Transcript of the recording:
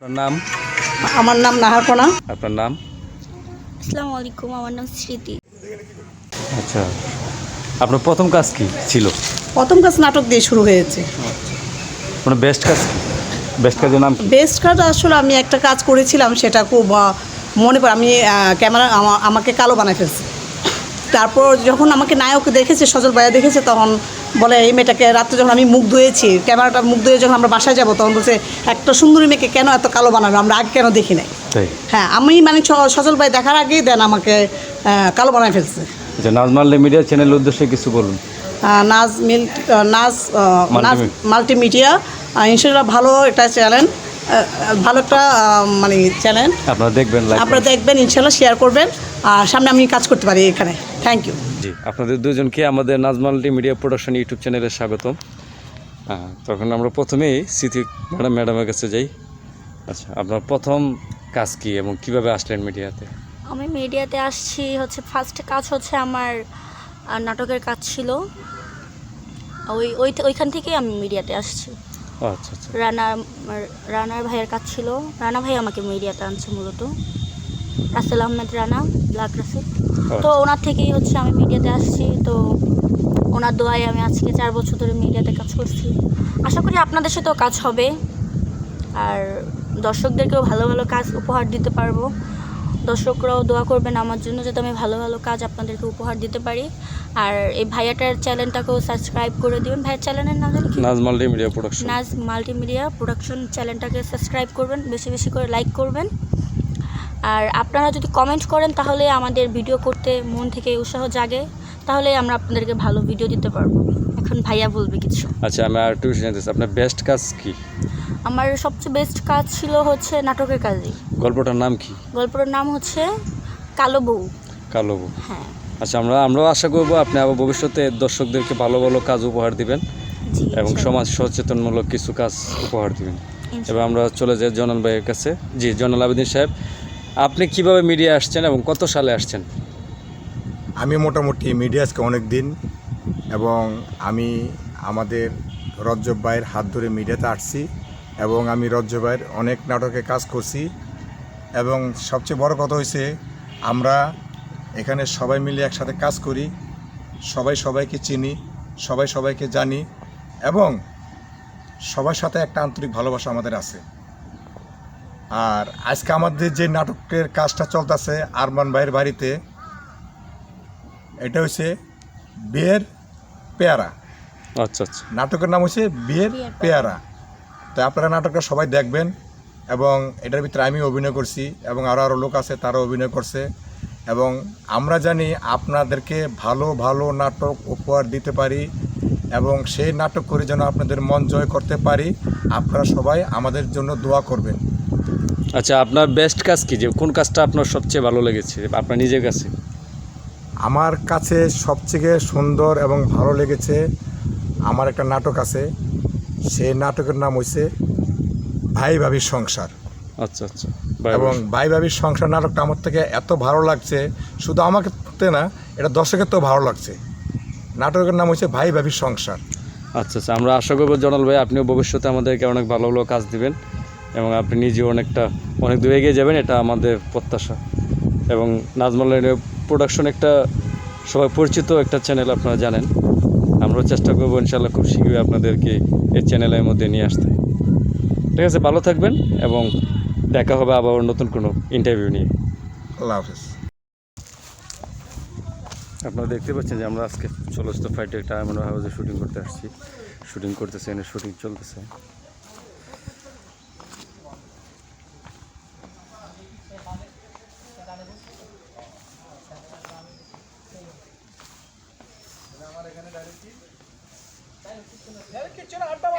আপনার নাম? আমার নাম নাহারকোনা আপনার নাম? আসসালামু আলাইকুম আমার নাম স্মৃতি। আচ্ছা। আপনার প্রথম কাজ কি ছিল? প্রথম কাজ নাটক দিয়ে শুরু হয়েছে। মানে বেস্ট কাজ কি? বেস্ট কাজের নাম কি? বেস্ট কাজ আসলে আমি একটা কাজ করেছিলাম সেটা খুব আহ, মনে পড়ে। আমি আহ, ক্যামেরা আমা- আমাকে কালো বানাই ফেলছি। তারপর যখন আমাকে নায়ক দেখেছে সজল ভাইয়া দেখেছে তখন বলে এই মেয়েটাকে রাত্রে যখন আমি মুখ ধুয়েছি ক্যামেরাটা মুখ ধুয়ে যখন আমরা বাসায় যাব তখন বলছে একটা সুন্দরী মেয়েকে কেন এত কালো বানাবে? আমরা আগে কেন দেখি নাই? হ্যাঁ আমি মানে স- সজল ভাই দেখার আগেই দেন আমাকে কালো বানায় ফেলছে। আচ্ছা নাজমাল্লে মিডিয়া চ্যানেলের উদ্দেশ্যে কিছু বলুন। নাজ মিল নাজ নাজ মাল্টিমিডিয়া ইনশাল্লাহ ভালো একটা চ্যানেল ভালো একটা মানে চ্যানেল। আপনারা দেখবেন আপনারা দেখবেন ইনশাল্লাহ শেয়ার করবেন। আর সামনে আমি কাজ করতে পারি এখানে। থ্যাংক ইউ জি আপনাদের দুজনকে আমাদের নাজমাল্টি মিডিয়া প্রোডাকশন ইউটিউব চ্যানেলে স্বাগতম। হ্যাঁ তখন আমরা প্রথমেই স্মৃতি ম্যাডাম ম্যাডামের কাছে যাই। আচ্ছা আপনার প্রথম কাজ কি এবং কীভাবে আসলেন মিডিয়াতে? আমি মিডিয়াতে আসছি হচ্ছে ফার্স্ট কাজ হচ্ছে আমার নাটকের কাজ ছিল। ওই ওই ওইখান থেকেই আমি মিডিয়াতে আসছি। ও আচ্ছা আচ্ছা। রানা রানার ভাইয়ের কাজ ছিল। রানা ভাই আমাকে মিডিয়াতে আনছে মূলত। Russell Ahmed Rana black Russell. তো ওনার থেকেই হচ্ছে আমি মিডিয়াতে আসছি। তো ওনার দোয়ায় আমি আজকে চার বছর ধরে মিডিয়াতে কাজ করছি। আশা করি আপনাদের সাথেও কাজ হবে। আর দর্শকদেরকেও ভালো ভালো কাজ উপহার দিতে পারব। দর্শকরাও দোয়া করবেন আমার জন্য যাতে আমি ভালো ভালো কাজ আপনাদেরকে উপহার দিতে পারি। আর এই ভাইয়াটার চ্যানেলটাকেও সাবস্ক্রাইব করে দিবেন। ভাইয়ার চ্যানেলের নাম জানি কি? Naz multi media production Naz multimedia production চ্যানেলটাকে সাবস্ক্রাইব করবেন। বেশি বেশি করে লাইক করবেন। আর আপনারা যদি কমেন্ট করেন তাহলে আমাদের ভিডিও করতে মন থেকে উৎসাহ জাগে। তাহলে আমরা আপনাদেরকে ভালো ভিডিও দিতে পারব। এখন ভাইয়া বলবে কিছু। আচ্ছা আমি আর একটু জানতে চাই, আপনার বেস্ট কাজ কি? আমার সবচেয়ে বেস্ট কাজ ছিল হচ্ছে নাটকের কাজই। গল্পটার নাম কি? গল্পটার নাম হচ্ছে কালো বউ। কালো বউ। হ্যাঁ। আচ্ছা আমরা আমরাও আশা করব আপনি আবার ভবিষ্যতে দর্শকদেরকে ভালো ভালো কাজ উপহার দিবেন এবং সমাজ সচেতনমূলক কিছু কাজ উপহার দিবেন। এবার আমরা চলে যাই জনাল ভাইয়ের কাছে। জি জনাল আবেদিন সাহেব আপনি কীভাবে মিডিয়া আসছেন এবং কত সালে আসছেন? আমি মোটামুটি মিডিয়া আজকে অনেক দিন এবং আমি আমাদের রজ্জব ভাইয়ের হাত ধরে মিডিয়াতে আসছি এবং আমি রজ্জব ভাইয়ের অনেক নাটকে কাজ করছি এবং সবচেয়ে বড় কথা হয়েছে আমরা এখানে সবাই মিলে একসাথে কাজ করি, সবাই সবাইকে চিনি, সবাই সবাইকে জানি এবং সবার সাথে একটা আন্তরিক ভালোবাসা আমাদের আছে। আর আজকে আমাদের যে নাটকের কাজটা চলতেছে আরমান ভাইয়ের বাড়িতে এটা হচ্ছে বিয়ের পেয়ারা। আচ্ছা আচ্ছা। নাটকের নাম হচ্ছে বিয়ের পেয়ারা। তো আপনারা নাটকটা সবাই দেখবেন এবং এটার ভিতরে আমি অভিনয় করছি এবং আরও আরও লোক আছে তারা অভিনয় করছে এবং আমরা জানি আপনাদেরকে ভালো ভালো নাটক উপহার দিতে পারি এবং সেই নাটক করে যেন আপনাদের মন জয় করতে পারি আপনারা সবাই আমাদের জন্য দোয়া করবেন। আচ্ছা আপনার বেস্ট কাজ কি? যে কোন কাজটা আপনার সবচেয়ে ভালো লেগেছে আপনার নিজের কাছে? আমার কাছে সবথেকে সুন্দর এবং ভালো লেগেছে আমার একটা নাটক আছে। সেই নাটকের নাম হয়েছে ভাই ভাবির সংসার। আচ্ছা আচ্ছা এবং ভাই ভাবির সংসার নাটকটা আমার থেকে এত ভালো লাগছে। শুধু আমাকে না এটা দর্শকের তো ভালো লাগছে। নাটকের নাম হচ্ছে ভাই ভাবির সংসার। আচ্ছা আচ্ছা আমরা আশা করব জনাল ভাই আপনিও ভবিষ্যতে আমাদেরকে অনেক ভালো ভালো কাজ দিবেন। এবং আপনি নিজেও অনেকটা অনেক দূরে এগিয়ে যাবেন এটা আমাদের প্রত্যাশা। এবং নাজমাল প্রোডাকশন একটা সবাই পরিচিত একটা চ্যানেল আপনারা জানেন। আমরাও চেষ্টা করব ইনশাল্লাহ খুব শীঘ্রই আপনাদেরকে এই চ্যানেলের মধ্যে নিয়ে আসতে। ঠিক আছে ভালো থাকবেন এবং দেখা হবে আবার নতুন কোনো ইন্টারভিউ নিয়ে। আল্লাহ হাফেজ। আপনারা দেখতে পাচ্ছেন যে আমরা আজকে চলচ্চিত্র ফাইটে একটা এমন হাউসে শুটিং করতে আসছি। শুটিং করতেছে এনে শুটিং চলতেছে। వెనక్కి ఇచ్చిన అడ్డం